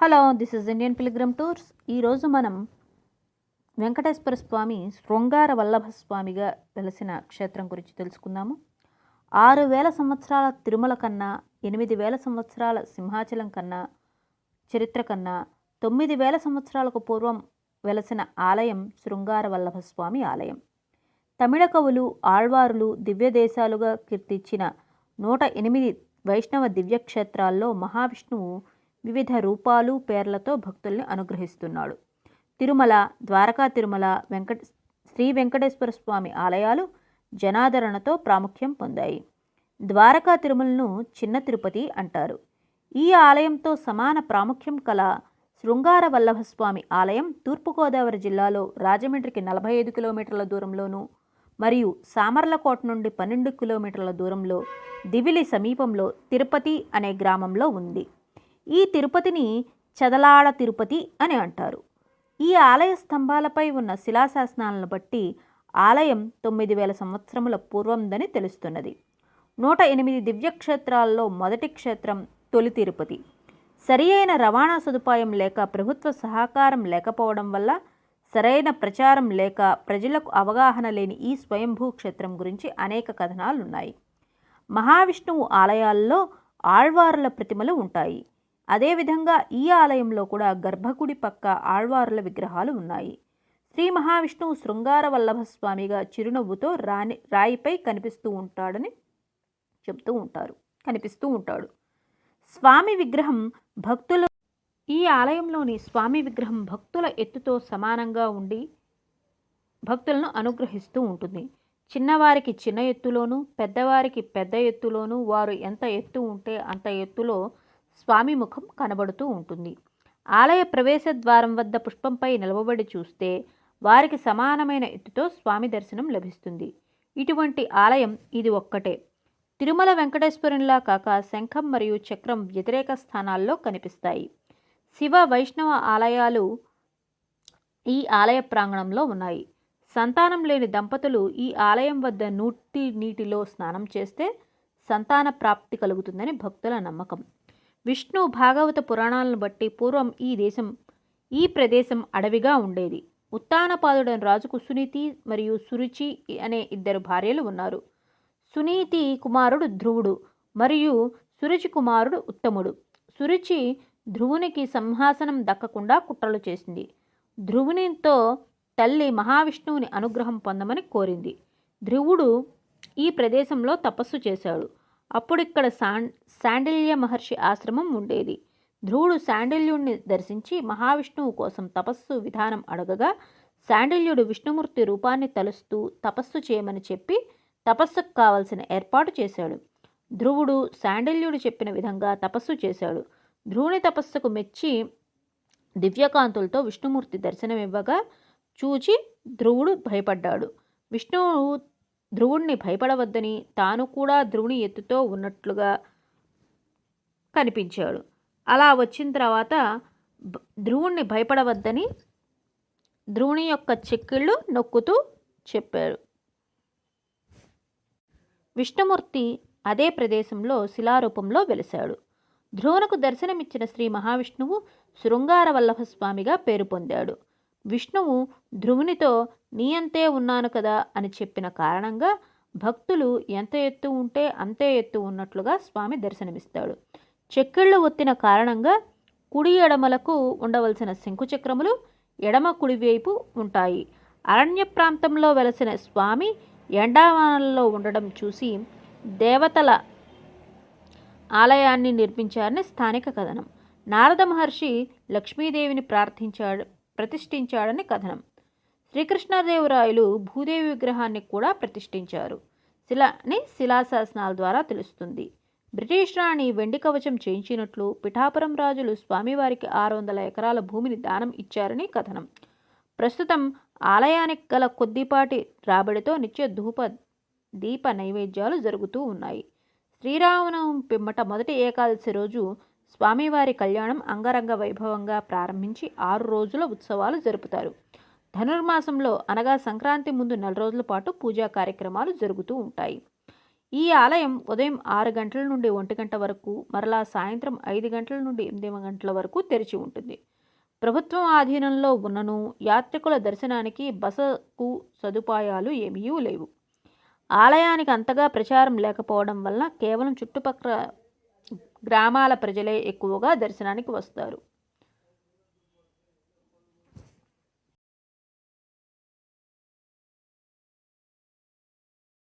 Hello this is Indian pilgrim tours. ఈరోజు మనం వెంకటేశ్వర స్వామి శృంగార వల్లభ స్వామిగా వెలసిన క్షేత్రం గురించి తెలుసుకుందాము. ఆరు వేల సంవత్సరాల తిరుమల కన్నా ఎనిమిది వేల సంవత్సరాల సింహాచలం కన్నా చరిత్ర కన్నా తొమ్మిది వేల సంవత్సరాలకు పూర్వం వెలసిన ఆలయం శృంగార వల్లభ స్వామి ఆలయం. తమిళ కవులు ఆళ్వారులు దివ్య దేశాలుగా కీర్తించిన నూట ఎనిమిది వైష్ణవ దివ్యక్షేత్రాల్లో మహావిష్ణువు వివిధ రూపాలు పేర్లతో భక్తుల్ని అనుగ్రహిస్తున్నాడు. తిరుమల ద్వారకా తిరుమల వెంకట శ్రీ వెంకటేశ్వర స్వామి ఆలయాలు జనాదరణతో ప్రాముఖ్యం పొందాయి. ద్వారకా తిరుమలను చిన్న తిరుపతి అంటారు. ఈ ఆలయంతో సమాన ప్రాముఖ్యం కల శృంగార వల్లభ స్వామి ఆలయం తూర్పుగోదావరి జిల్లాలో రాజమండ్రికి నలభై ఐదు కిలోమీటర్ల దూరంలోను మరియు సామర్లకోట నుండి పన్నెండు కిలోమీటర్ల దూరంలో దివిలి సమీపంలో తిరుపతి అనే గ్రామంలో ఉంది. ఈ తిరుపతిని చదలాడ తిరుపతి అని అంటారు. ఈ ఆలయ స్తంభాలపై ఉన్న శిలాశాసనాలను బట్టి ఆలయం తొమ్మిది వేల సంవత్సరముల పూర్వందని తెలుస్తున్నది. నూట ఎనిమిది దివ్యక్షేత్రాల్లో మొదటి క్షేత్రం తొలి తిరుపతి. సరి అయిన రవాణా సదుపాయం లేక ప్రభుత్వ సహకారం లేకపోవడం వల్ల సరైన ప్రచారం లేక ప్రజలకు అవగాహన లేని ఈ స్వయంభూ క్షేత్రం గురించి అనేక కథనాలున్నాయి. మహావిష్ణువు ఆలయాల్లో ఆళ్వారుల ప్రతిమలు ఉంటాయి. అదేవిధంగా ఈ ఆలయంలో కూడా గర్భగుడి పక్క ఆళ్వారుల విగ్రహాలు ఉన్నాయి. శ్రీ మహావిష్ణువు శృంగార వల్లభ స్వామిగా చిరునవ్వుతో రాని రాయిపై కనిపిస్తూ ఉంటాడని చెప్తూ ఉంటారు కనిపిస్తూ ఉంటాడు. స్వామి విగ్రహం భక్తులు ఈ ఆలయంలోని స్వామి విగ్రహం భక్తుల ఎత్తుతో సమానంగా ఉండి భక్తులను అనుగ్రహిస్తూ ఉంటుంది. చిన్నవారికి చిన్న ఎత్తులోను పెద్దవారికి పెద్ద ఎత్తులోను వారు ఎంత ఎత్తు ఉంటే అంత ఎత్తులో స్వామి ముఖం కనబడుతూ ఉంటుంది. ఆలయ ప్రవేశ ద్వారం వద్ద పుష్పంపై నిలవబడి చూస్తే వారికి సమానమైన ఎత్తుతో స్వామి దర్శనం లభిస్తుంది. ఇటువంటి ఆలయం ఇది ఒక్కటే. తిరుమల వెంకటేశ్వరునిలా కాక శంఖం మరియు చక్రం వ్యతిరేక స్థానాల్లో కనిపిస్తాయి. శివ వైష్ణవ ఆలయాలు ఈ ఆలయ ప్రాంగణంలో ఉన్నాయి. సంతానం లేని దంపతులు ఈ ఆలయం వద్ద నూటి నీటిలో స్నానం చేస్తే సంతాన ప్రాప్తి కలుగుతుందని భక్తుల నమ్మకం. విష్ణు భాగవత పురాణాలను బట్టి పూర్వం ఈ దేశం ఈ ప్రదేశం అడవిగా ఉండేది. ఉత్తానపాదుడని రాజుకు సునీతి మరియు సురుచి అనే ఇద్దరు భార్యలు ఉన్నారు. సునీతి కుమారుడు ధ్రువుడు మరియు సురుచి కుమారుడు ఉత్తముడు. సురుచి ధ్రువునికి సింహాసనం దక్కకుండా కుట్రలు చేసింది. ధ్రువునితో తల్లి మహావిష్ణువుని అనుగ్రహం పొందమని కోరింది. ధ్రువుడు ఈ ప్రదేశంలో తపస్సు చేశాడు. అప్పుడు ఇక్కడ శాండిల్య మహర్షి ఆశ్రమం ఉండేది. ధ్రువుడు శాండిల్యుడిని దర్శించి మహావిష్ణువు కోసం తపస్సు విధానం అడగగా శాండిల్యుడు విష్ణుమూర్తి రూపాన్ని తలుస్తూ తపస్సు చేయమని చెప్పి తపస్సుకు కావలసిన ఏర్పాటు చేశాడు. ధ్రువుడు శాండిల్యుడు చెప్పిన విధంగా తపస్సు చేశాడు. ధ్రువుని తపస్సుకు మెచ్చి దివ్యకాంతులతో విష్ణుమూర్తి దర్శనమివ్వగా చూచి ధ్రువుడు భయపడ్డాడు. విష్ణువు ధ్రువుణ్ణి భయపడవద్దని తాను కూడా ధ్రువుని ఎత్తుతో ఉన్నట్లుగా కనిపించాడు. అలా వచ్చిన తర్వాత ధ్రువుణ్ణి భయపడవద్దని ధ్రువుని యొక్క చెక్కిళ్ళు నొక్కుతూ చెప్పాడు విష్ణుమూర్తి అదే ప్రదేశంలో శిలారూపంలో వెలిశాడు. ధ్రువునకు దర్శనమిచ్చిన శ్రీ మహావిష్ణువు శృంగార వల్లభ స్వామిగా పేరు పొందాడు. విష్ణువు ధ్రువునితో నీ అంతే ఉన్నాను కదా అని చెప్పిన కారణంగా భక్తులు ఎంత ఎత్తు ఉంటే అంతే ఎత్తు ఉన్నట్లుగా స్వామి దర్శనమిస్తాడు. చెక్కిళ్ళు ఒత్తిన కారణంగా కుడి ఎడమలకు ఉండవలసిన శంకుచక్రములు ఎడమ కుడివైపు ఉంటాయి. అరణ్య ప్రాంతంలో వెలసిన స్వామి ఎండావానల్లో ఉండడం చూసి దేవతల ఆలయాన్ని నిర్మించారని స్థానిక కథనం. నారద మహర్షి లక్ష్మీదేవిని ప్రార్థించాడు. ప్రతిష్ఠించాడని కథనం. శ్రీకృష్ణదేవరాయలు భూదేవి విగ్రహాన్ని కూడా ప్రతిష్ఠించారు. శిలని శిలాశాసనాల ద్వారా తెలుస్తుంది. బ్రిటిష్ రాణి వెండి కవచం చేయించినట్లు పిఠాపురం రాజులు స్వామివారికి ఆరు వందల ఎకరాల భూమిని దానం ఇచ్చారని కథనం. ప్రస్తుతం ఆలయానికి గల కొద్దిపాటి రాబడితో నిత్య ధూప దీప నైవేద్యాలు జరుగుతూ ఉన్నాయి. శ్రీరామనవమి పిమ్మట మొదటి ఏకాదశి రోజు స్వామివారి కళ్యాణం అంగరంగ వైభవంగా ప్రారంభించి ఆరు రోజుల ఉత్సవాలు జరుపుతారు. ధనుర్మాసంలో అనగా సంక్రాంతి ముందు నెల రోజుల పాటు పూజా కార్యక్రమాలు జరుగుతూ ఉంటాయి. ఈ ఆలయం ఉదయం ఆరు గంటల నుండి ఒంటి గంట వరకు మరలా సాయంత్రం ఐదు గంటల నుండి ఎనిమిది గంటల వరకు తెరిచి ఉంటుంది. ప్రభుత్వం ఆధీనంలో ఉన్నను యాత్రికుల దర్శనానికి బసకు సదుపాయాలు ఏమీ లేవు. ఆలయానికి అంతగా ప్రచారం లేకపోవడం వల్ల కేవలం చుట్టుపక్కల గ్రామాల ప్రజలే ఎక్కువగా దర్శనానికి వస్తారు.